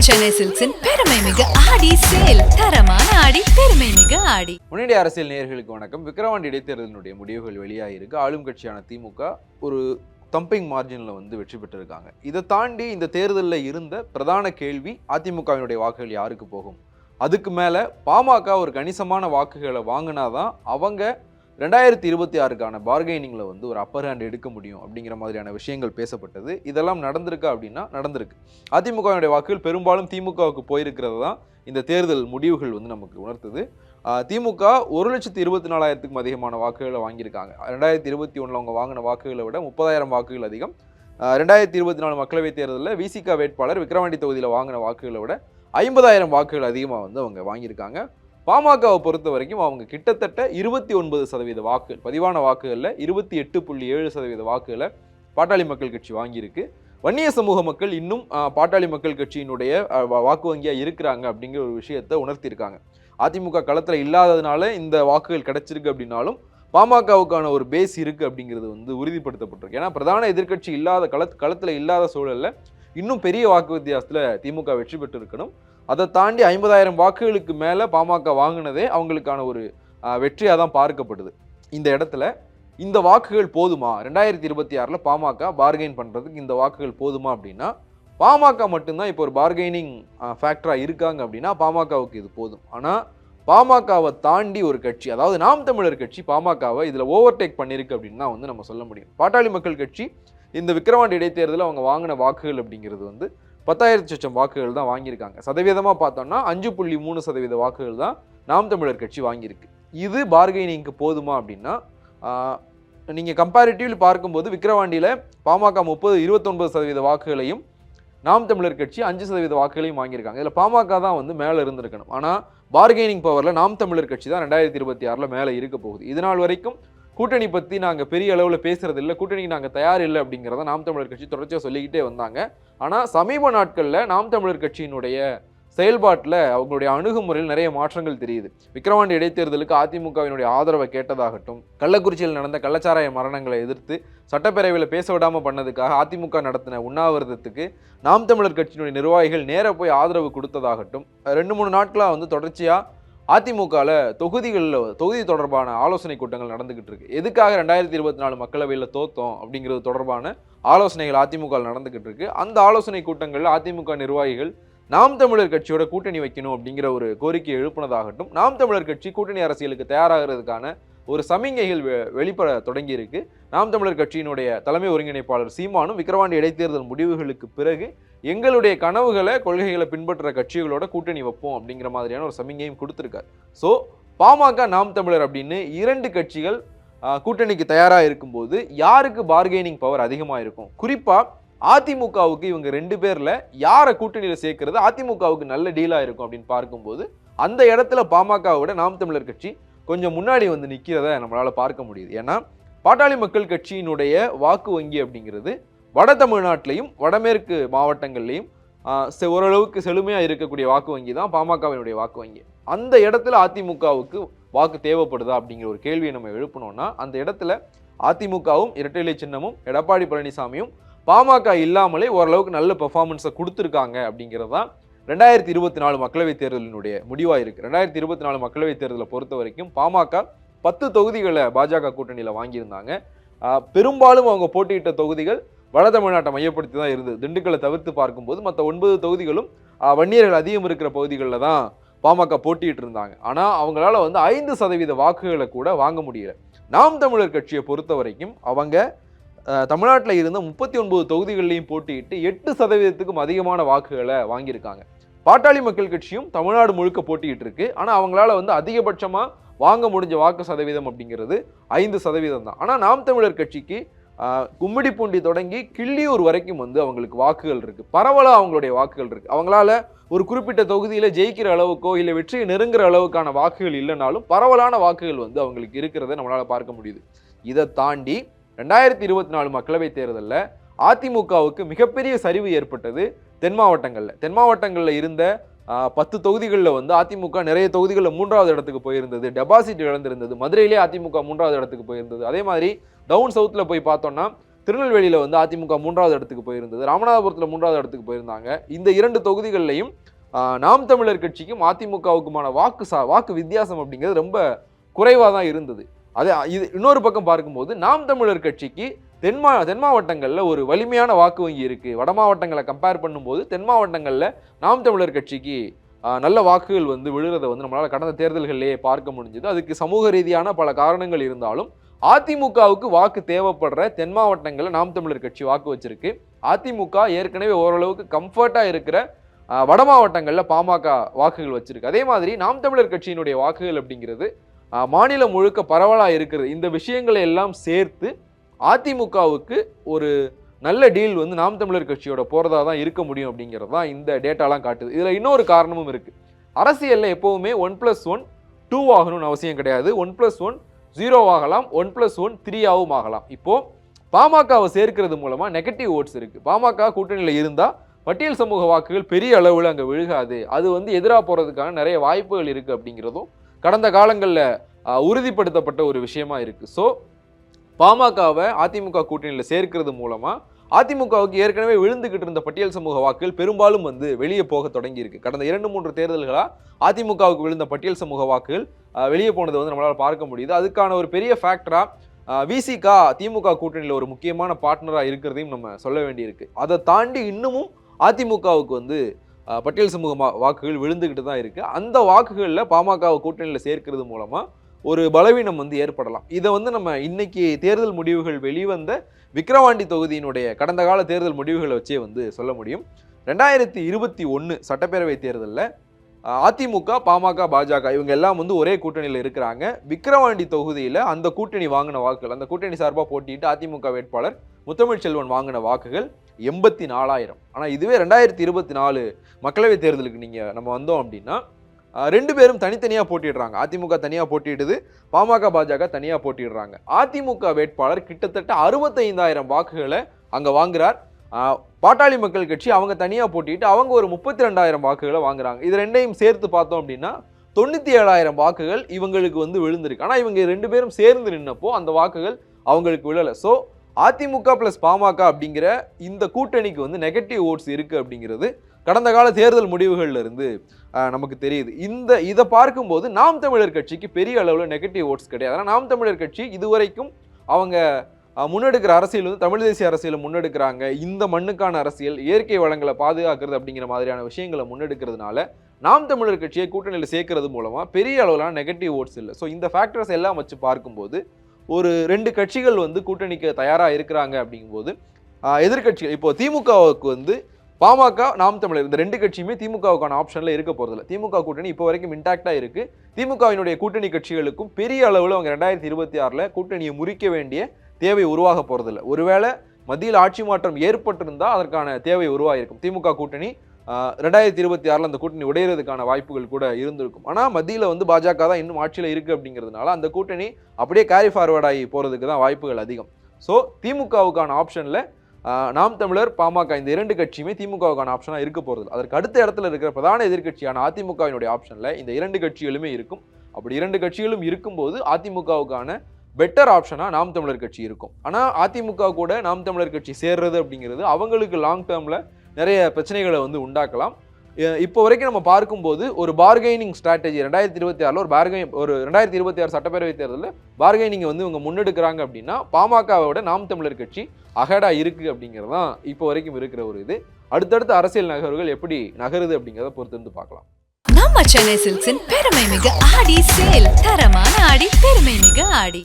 சென்னை சில்க்ஸின் பெருமை மிகு ஆடி சேல். தரமான ஆடி பெருமை ஆடி. முன்னணி அரசியல் நேயர்களுக்கு வணக்கம். விக்ரவாண்டி இடைத்தேர்தலினுடைய முடிவுகள் வெளியாகிருக்கு ஆளும் கட்சியான திமுக ஒரு தம்பிங் மார்ஜினில் வந்து வெற்றி பெற்றிருக்காங்க. இதை தாண்டி இந்த தேர்தலில் இருந்த பிரதான கேள்வி அதிமுகவினுடைய வாக்குகள் யாருக்கு போகும்? அதுக்கு மேலே பாமக ஒரு கணிசமான வாக்குகளை வாங்கினாதான் அவங்க ரெண்டாயிரத்தி இருபத்தி ஆறுக்கான பார்கெனிங்கில் வந்து ஒரு அப்பர் ஹேண்ட் எடுக்க முடியும் அப்படிங்கிற மாதிரியான விஷயங்கள் பேசப்பட்டது. இதெல்லாம் நடந்திருக்கா அப்படின்னா நடந்திருக்கு. அதிமுகவினுடைய வாக்குகள் பெரும்பாலும் திமுகவுக்கு போயிருக்கிறது தான் இந்த தேர்தல் முடிவுகள் வந்து நமக்கு உணர்த்துது. திமுக ஒரு லட்சத்தி இருபத்தி நாலாயிரத்துக்கும் அதிகமான வாக்குகளை வாங்கியிருக்காங்க. ரெண்டாயிரத்தி இருபத்தி ஒன்றில் அவங்க வாங்கின வாக்குகளை விட முப்பதாயிரம் வாக்குகள் அதிகம். ரெண்டாயிரத்தி இருபத்தி நாலு மக்களவைத் தேர்தலில் விசிக வேட்பாளர் விக்ரவாண்டி தொகுதியில் வாங்கின வாக்குகளை விட ஐம்பதாயிரம் வாக்குகள் அதிகமாக வந்து அவங்க வாங்கியிருக்காங்க. பாமகவை பொறுத்த வரைக்கும் அவங்க கிட்டத்தட்ட இருபத்தி ஒன்பது சதவீத வாக்கு பதிவான வாக்குகளில் இருபத்தி எட்டு புள்ளி ஏழு சதவீத வாக்குகளை பாட்டாளி மக்கள் கட்சி வாங்கியிருக்கு. வன்னிய சமூக மக்கள் இன்னும் பாட்டாளி மக்கள் கட்சியினுடைய வாக்கு வங்கியாக இருக்கிறாங்க அப்படிங்கிற ஒரு விஷயத்தை உணர்த்தியிருக்காங்க. அதிமுக களத்தில் இல்லாததுனால இந்த வாக்குகள் கிடைச்சிருக்கு அப்படின்னாலும் பாமகவுக்கான ஒரு பேஸ் இருக்குது அப்படிங்கிறது வந்து உறுதிப்படுத்தப்பட்டிருக்கு. ஏன்னா பிரதான எதிர்க்கட்சி இல்லாத களத் களத்தில் இல்லாத சூழலில் இன்னும் பெரிய வாக்கு வித்தியாசத்தில் திமுக வெற்றி பெற்று இருக்கணும் அதை தாண்டி ஐம்பதாயிரம் வாக்குகளுக்கு மேலே பாமக வாங்கினதே அவங்களுக்கான ஒரு வெற்றியாக தான் பார்க்கப்படுது. இந்த இடத்துல இந்த வாக்குகள் போதுமா? ரெண்டாயிரத்தி இருபத்தி ஆறில் பாமக பார்கெயின் பண்ணுறதுக்கு இந்த வாக்குகள் போதுமா அப்படின்னா பாமக மட்டும்தான் இப்போ ஒரு பார்கெனிங் ஃபேக்டராக இருக்காங்க அப்படின்னா பாமகவுக்கு இது போதும். ஆனால் பாமகவை தாண்டி ஒரு கட்சி அதாவது நாம் தமிழர் கட்சி பாமகவை இதில் ஓவர்டேக் பண்ணியிருக்கு அப்படின்னு தான் வந்து நம்ம சொல்ல முடியும். பாட்டாளி மக்கள் கட்சி இந்த விக்கிரவாண்டி இடைத்தேர்தலில் அவங்க வாங்கின வாக்குகள் அப்படிங்கிறது வந்து பத்தாயிரத்து லட்சம் வாக்குகள் தான் வாங்கியிருக்காங்க. சதவீதமாக பார்த்தோம்னா அஞ்சு புள்ளி மூணு சதவீத வாக்குகள் தான் நாம் தமிழர் கட்சி வாங்கியிருக்கு. இது பார்கெனிங்க்கு போதுமா அப்படின்னா நீங்கள் கம்பேரிட்டிவ்லி பார்க்கும்போது விக்கிரவாண்டியில் பாமக முப்பது இருபத்தொன்பது சதவீத வாக்குகளையும் நாம் தமிழர் கட்சி அஞ்சு சதவீத வாக்குகளையும் வாங்கியிருக்காங்க. இதில் பாமக தான் வந்து மேலே இருந்திருக்கணும். ஆனால் பார்கெனிங் பவரில் நாம் தமிழர் கட்சி தான் ரெண்டாயிரத்தி இருபத்தி ஆறில் மேலே இருக்க போகுது. இது நாள் வரைக்கும் கூட்டணி பற்றி நாங்கள் பெரிய அளவில் பேசுறது இல்லை கூட்டணிக்கு நாங்கள் தயார் இல்லை அப்படிங்கிறத நாம் தமிழர் கட்சி தொடர்ச்சியாக சொல்லிக்கிட்டே வந்தாங்க. ஆனால் சமீப நாட்களில் நாம் தமிழர் கட்சியினுடைய செயல்பாட்டில் அவங்களுடைய அணுகுமுறையில் நிறைய மாற்றங்கள் தெரியுது. விக்கிரவாண்டி இடைத்தேர்தலுக்கு அதிமுகவினுடைய ஆதரவை கேட்டதாகட்டும் கள்ளக்குறிச்சியில் நடந்த கள்ளச்சாராய மரணங்களை எதிர்த்து சட்டப்பேரவையில் பேச விடாமல் பண்ணதுக்காக அதிமுக நடத்தின உண்ணாவிரதத்துக்கு நாம் தமிழர் கட்சியினுடைய நிர்வாகிகள் நேர போய் ஆதரவு கொடுத்ததாகட்டும் ரெண்டு மூணு நாட்களாக வந்து தொடர்ச்சியாக அதிமுகவில் தொகுதிகளில் தொகுதி தொடர்பான ஆலோசனை கூட்டங்கள் நடந்துக்கிட்டு இருக்கு. எதுக்காக ரெண்டாயிரத்தி இருபத்தி நாலு மக்களவையில் தோத்தோம் அப்படிங்கிறது தொடர்பான ஆலோசனைகள் அதிமுக நடந்துக்கிட்டு இருக்கு. அந்த ஆலோசனை கூட்டங்களில் அதிமுக நிர்வாகிகள் நாம் தமிழர் கட்சியோட கூட்டணி வைக்கணும் அப்படிங்கிற ஒரு கோரிக்கை எழுப்புனதாகட்டும் நாம் தமிழர் கட்சி கூட்டணி அரசியலுக்கு தயாராகிறதுக்கான ஒரு சமிங்கைகள் வெ- வெளிப்பட தொடங்கி இருக்கு. நாம் தமிழர் கட்சியினுடைய தலைமை ஒருங்கிணைப்பாளர் சீமானும் விக்கிரவாண்டி இடைத்தேர்தல் முடிவுகளுக்கு பிறகு எங்களுடைய கனவுகளை கொள்கைகளை பின்பற்ற கட்சிகளோட கூட்டணி வைப்போம் அப்படிங்கிற மாதிரியான ஒரு சமிங்கையும் கொடுத்துருக்காரு. ஸோ பாமக நாம் தமிழர் அப்படின்னு இரண்டு கட்சிகள் கூட்டணிக்கு தயாராக இருக்கும்போது யாருக்கு பார்கெனிங் பவர் அதிகமாக இருக்கும்? குறிப்பாக அதிமுகவுக்கு இவங்க ரெண்டு பேரில் யாரை கூட்டணியில் சேர்க்கறது அதிமுகவுக்கு நல்ல டீலாக இருக்கும் அப்படின்னு பார்க்கும்போது அந்த இடத்துல பாமகவை விட நாம் தமிழர் கட்சி கொஞ்சம் முன்னாடி வந்து நிற்கிறத நம்மளால் பார்க்க முடியுது. ஏன்னா பாட்டாளி மக்கள் கட்சியினுடைய வாக்கு வங்கி அப்படிங்கிறது வட தமிழ்நாட்டிலையும் வடமேற்கு மாவட்டங்கள்லையும் செ- ஓரளவுக்கு செழுமையாக இருக்கக்கூடிய வாக்கு வங்கி தான் பாமகவினுடைய வாக்கு வங்கி. அந்த இடத்துல அதிமுகவுக்கு வாக்கு தேவைப்படுதா அப்படிங்கிற ஒரு கேள்வியை நம்ம எழுப்பணும்னா அந்த இடத்துல அதிமுகவும் இரட்டை சின்னமும் எடப்பாடி பழனிசாமியும் பாமக இல்லாமலே ஓரளவுக்கு நல்ல பெர்ஃபார்மன்ஸை கொடுத்துருக்காங்க அப்படிங்கிறது தான் ரெண்டாயிரத்தி இருபத்தி நாலு மக்களவைத் தேர்தலினுடைய முடிவாக இருக்குது ரெண்டாயிரத்தி இருபத்தி நாலு மக்களவைத் தேர்தலை பொறுத்த வரைக்கும் பாமக பத்து தொகுதிகளை பாஜக கூட்டணியில் வாங்கியிருந்தாங்க. பெரும்பாலும் அவங்க போட்டியிட்ட தொகுதிகள் வட தமிழ்நாட்டை மையப்படுத்தி தான் இருந்தது. திண்டுக்கலை தவிர்த்து பார்க்கும்போது மற்ற ஒன்பது தொகுதிகளும் வன்னியர்கள் அதிகம் இருக்கிற பகுதிகளில் தான் பாமக போட்டிட்டு இருந்தாங்க. ஆனால் அவங்களால வந்து ஐந்து சதவீத வாக்குகளை கூட வாங்க முடியல. நாம் தமிழர் கட்சியை பொறுத்த வரைக்கும் அவங்க தமிழ்நாட்டில் இருந்த முப்பத்தி ஒன்பது தொகுதிகள்லையும் போட்டியிட்டு எட்டு சதவீதத்துக்கும் அதிகமான வாக்குகளை வாங்கியிருக்காங்க. பாட்டாளி மக்கள் கட்சியும் தமிழ்நாடு முழுக்க போட்டியிட்டு இருக்கு. ஆனால் அவங்களால வந்து அதிகபட்சமாக வாங்க முடிஞ்ச வாக்கு சதவீதம் அப்படிங்கிறது ஐந்து சதவீதம் தான். ஆனால் நாம் தமிழர் கட்சிக்கு கும்மிடிப்பூண்டி தொடங்கி கிள்ளியூர் வரைக்கும் வந்து அவங்களுக்கு வாக்குகள் இருக்குது பரவலாக அவங்களுடைய வாக்குகள் இருக்குது அவங்களால ஒரு குறிப்பிட்ட தொகுதியில் ஜெயிக்கிற அளவுக்கோ இல்லை வெற்றியை நெருங்குற அளவுக்கான வாக்குகள் இல்லைனாலும் பரவலான வாக்குகள் வந்து அவங்களுக்கு இருக்கிறத நம்மளால் பார்க்க முடியுது. இதை தாண்டி ரெண்டாயிரத்தி இருபத்தி நாலு மக்களவைத் தேர்தலில் அதிமுகவுக்கு மிகப்பெரிய சரிவு ஏற்பட்டது தென் மாவட்டங்களில். தென் மாவட்டங்களில் இருந்த பத்து தொகுதிகளில் வந்து அதிமுக நிறைய தொகுதிகளில் மூன்றாவது இடத்துக்கு போயிருந்தது. டெபாசிட் இழந்திருந்தது. மதுரையிலே அதிமுக மூன்றாவது இடத்துக்கு போயிருந்தது. அதே மாதிரி டவுன் சவுத்தில் போய் பார்த்தோம்னா திருநெல்வேலியில் வந்து அதிமுக மூன்றாவது இடத்துக்கு போயிருந்தது. ராமநாதபுரத்தில் மூன்றாவது இடத்துக்கு போயிருந்தாங்க. இந்த இரண்டு தொகுதிகள்லையும் நாம் தமிழர் கட்சிக்கும் அதிமுகவுக்குமான வாக்கு சா வாக்கு வித்தியாசம் அப்படிங்கிறது ரொம்ப குறைவாக தான் இருந்தது. அதே இது இன்னொரு பக்கம் பார்க்கும்போது நாம் தமிழர் கட்சிக்கு தென் மா தென் மாவட்டங்களில் ஒரு வலிமையான வாக்கு வங்கி இருக்குது வட மாவட்டங்களை கம்பேர் பண்ணும்போது தென் மாவட்டங்களில் நாம் தமிழர் கட்சிக்கு நல்ல வாக்குகள் வந்து விழுறதை வந்து நம்மளால் கடந்த தேர்தல்களிலேயே பார்க்க முடிஞ்சது. அதுக்கு சமூக ரீதியான பல காரணங்கள் இருந்தாலும் அதிமுகவுக்கு வாக்கு தேவைப்படுற தென் மாவட்டங்களில் நாம் தமிழர் கட்சி வாக்கு வச்சிருக்கு. அதிமுக ஏற்கனவே ஓரளவுக்கு கம்ஃபர்ட்டாக இருக்கிற வட மாவட்டங்களில் பாமக வாக்குகள் வச்சிருக்கு. அதே மாதிரி நாம் தமிழர் கட்சியினுடைய வாக்குகள் அப்படிங்கிறது மாநிலம் முழுக்க பரவலாக இருக்கிறது. இந்த விஷயங்களை எல்லாம் சேர்த்து அதிமுகவுக்கு ஒரு நல்ல டீல் வந்து நாம் தமிழர் கட்சியோட போகிறதா தான் இருக்க முடியும் அப்படிங்கிறது தான் இந்த டேட்டாலாம் காட்டுது. இதில் இன்னொரு காரணமும் இருக்குது அரசியலில் எப்போவுமே ஒன் ப்ளஸ் ஒன் டூ ஆகணும்னு அவசியம் கிடையாது. ஒன் ப்ளஸ் ஒன் ஜீரோ ஆகலாம். ஒன் ப்ளஸ் ஒன் த்ரீயாகவும் ஆகலாம். இப்போது பாமகவை சேர்க்கிறது மூலமாக நெகட்டிவ் ஓட்ஸ் இருக்குது பாமக கூட்டணியில் இருந்தால் பட்டியல் சமூக வாக்குகள் பெரிய அளவில் அங்கே விழுகாது. அது வந்து எதிராக போகிறதுக்கான நிறைய வாய்ப்புகள் இருக்குது அப்படிங்கிறதும் கடந்த காலங்களில் உறுதிப்படுத்தப்பட்ட ஒரு விஷயமா இருக்குது ஸோ பாமகவை அதிமுக கூட்டணியில் சேர்க்கிறது மூலமாக அதிமுகவுக்கு ஏற்கனவே விழுந்துகிட்டு இருந்த பட்டியல் சமூக வாக்குகள் பெரும்பாலும் வந்து வெளியே போக தொடங்கியிருக்கு. கடந்த இரண்டு மூன்று தேர்தல்களாக அதிமுகவுக்கு விழுந்த பட்டியல் சமூக வாக்குகள் வெளியே போனதை வந்து நம்மளால் பார்க்க முடியுது. அதுக்கான ஒரு பெரிய ஃபேக்டராக விசிகா திமுக கூட்டணியில் ஒரு முக்கியமான பார்ட்னராக இருக்கிறதையும் நம்ம சொல்ல வேண்டியிருக்கு. அதை தாண்டி இன்னமும் அதிமுகவுக்கு வந்து பட்டியல் சமூக வாக்குகள் விழுந்துக்கிட்டு தான் இருக்குது அந்த வாக்குகளில் பாமகவை கூட்டணியில் சேர்க்கிறது மூலமாக ஒரு பலவீனம் வந்து ஏற்படலாம். இதை வந்து நம்ம இன்னைக்கு தேர்தல் முடிவுகள் வெளிவந்த விக்கிரவாண்டி தொகுதியினுடைய கடந்த கால தேர்தல் முடிவுகளை வச்சே வந்து சொல்ல முடியும். ரெண்டாயிரத்தி இருபத்தி ஒன்று சட்டப்பேரவை தேர்தலில் அதிமுக பாமக பாஜக இவங்க எல்லாம் வந்து ஒரே கூட்டணியில் இருக்கிறாங்க. விக்கிரவாண்டி தொகுதியில் அந்த கூட்டணி வாங்கின வாக்குகள் அந்த கூட்டணி சார்பாக போட்டியிட்டு அதிமுக வேட்பாளர் முத்தமிழ் செல்வன் வாங்கின வாக்குகள் எண்பத்தி நாலாயிரம். ஆனால் இதுவே ரெண்டாயிரத்தி இருபத்தி நாலு மக்களவைத் தேர்தலுக்கு நீங்கள் நம்ம வந்தோம் அப்படின்னா ரெண்டு பேரும் தனித்தனியாக போட்டிடுறாங்க அதிமுக தனியாக போட்டியிடுது பாமக பாஜக தனியாக போட்டிடுறாங்க அதிமுக வேட்பாளர் கிட்டத்தட்ட அறுபத்தைந்தாயிரம் வாக்குகளை அங்கே வாங்குறார். பாட்டாளி மக்கள் கட்சி அவங்க தனியாக போட்டிட்டு அவங்க ஒரு முப்பத்தி ரெண்டாயிரம் வாக்குகளை வாங்குறாங்க. இது ரெண்டையும் சேர்த்து பார்த்தோம் அப்படின்னா தொண்ணூற்றி ஏழாயிரம் வாக்குகள் இவங்களுக்கு வந்து விழுந்திருக்கு. ஆனால் இவங்க ரெண்டு பேரும் சேர்ந்து நின்னப்போ அந்த வாக்குகள் அவங்களுக்கு விழலை. ஸோ அதிமுக ப்ளஸ் பாமக அப்படிங்கிற இந்த கூட்டணிக்கு வந்து நெகட்டிவ் ஓட்ஸ் இருக்குது அப்படிங்கிறது கடந்த கால தேர்தல் முடிவுகள்ல இருந்து நமக்கு தெரியுது. இந்த இதை பார்க்கும்போது நாம் தமிழர் கட்சிக்கு பெரிய அளவில் நெகட்டிவ் ஓட்ஸ் கிடையாது. ஆனால் நாம் தமிழர் கட்சி இதுவரைக்கும் அவங்க முன்னெடுக்கிற அரசியல் வந்து தமிழ் தேசிய அரசியலை முன்னெடுக்கிறாங்க. இந்த மண்ணுக்கான அரசியல் இயற்கை வளங்களை பாதுகாக்கிறது அப்படிங்கிற மாதிரியான விஷயங்களை முன்னெடுக்கிறதுனால நாம் தமிழர் கட்சியை கூட்டணியில் சேர்க்கறது மூலமாக பெரிய அளவிலான நெகட்டிவ் ஓட்ஸ் இல்லை. ஸோ இந்த ஃபேக்டர்ஸ் எல்லாம் வச்சு பார்க்கும்போது ஒரு ரெண்டு கட்சிகள் வந்து கூட்டணிக்கு தயாராக இருக்கிறாங்க அப்படிங்கும்போது எதிர்கட்சிகள் எதிர்க்கட்சிகள் இப்போ திமுகவுக்கு வந்து பாமக நாம் தமிழர் இந்த ரெண்டு கட்சியுமே திமுகவுக்கான ஆப்ஷனில் இருக்க போகிறதில்ல திமுக கூட்டணி இப்போ வரைக்கும் இன்டாக்டாக இருக்குது திமுகவினுடைய கூட்டணி கட்சிகளுக்கும் பெரிய அளவில் அவங்க ரெண்டாயிரத்தி இருபத்தி ஆறில் கூட்டணியை முறிக்க வேண்டிய தேவை உருவாக போகிறதில்ல ஒருவேளை மத்தியில் ஆட்சி மாற்றம் ஏற்பட்டிருந்தால் அதற்கான தேவை உருவாகிருக்கும் திமுக கூட்டணி ரெண்டாயிரத்தி இருபத்தி ஆறில் அந்த கூட்டணி உடையிறதுக்கான வாய்ப்புகள் கூட இருந்திருக்கும். ஆனால் மத்தியில் வந்து பாஜக தான் இன்னும் ஆட்சியில் இருக்குது அப்படிங்கிறதுனால அந்த கூட்டணி அப்படியே கேரி ஃபார்வர்ட் ஆகி போகிறதுக்கு தான் வாய்ப்புகள் அதிகம். ஸோ திமுகவுக்கான ஆப்ஷனில் நாம் தமிழர் பாமக இந்த இரண்டு கட்சியுமே திமுகவுக்கான ஆப்ஷனாக இருக்க போகிறது அதற்கு அடுத்த இடத்துல இருக்கிற பிரதான எதிர்க்கட்சியான அதிமுகவினுடைய ஆப்ஷனில் இந்த இரண்டு கட்சிகளுமே இருக்கும். அப்படி இரண்டு கட்சிகளும் இருக்கும்போது அதிமுகவுக்கான பெட்டர் ஆப்ஷனாக நாம் தமிழர் கட்சி இருக்கும். ஆனால் அதிமுக கூட நாம் தமிழர் கட்சி சேர்றது அப்படிங்கிறது அவங்களுக்கு லாங் டேர்மில் நிறைய பிரச்சனைகளை வந்து உண்டாக்கலாம். இப்போ வரைக்கும் நம்ம பார்க்கும்போது ஒரு பார்கெனிங் ஸ்ட்ராட்டஜி ரெண்டாயிரத்தி இருபத்தி ஆறில் ஒரு பார்கை ஒரு ரெண்டாயிரத்தி இருபத்தி ஆறு சட்டப்பேரவை தேர்தலில் பார்கெனிங் வந்து இவங்க முன்னெடுக்கிறாங்க அப்படின்னா பாமகவோட நாம் தமிழர் கட்சி அகடா இருக்குது அப்படிங்கிறது தான் இப்போ வரைக்கும் இருக்கிற ஒரு இது. அடுத்தடுத்த அரசியல் நகர்வுகள் எப்படி நகருது அப்படிங்கிறத பொறுத்து இருந்து பார்க்கலாம். நம்ம சென்னை சில்க்ஸின் பெருமை மிகு ஆடி சேல் தரம்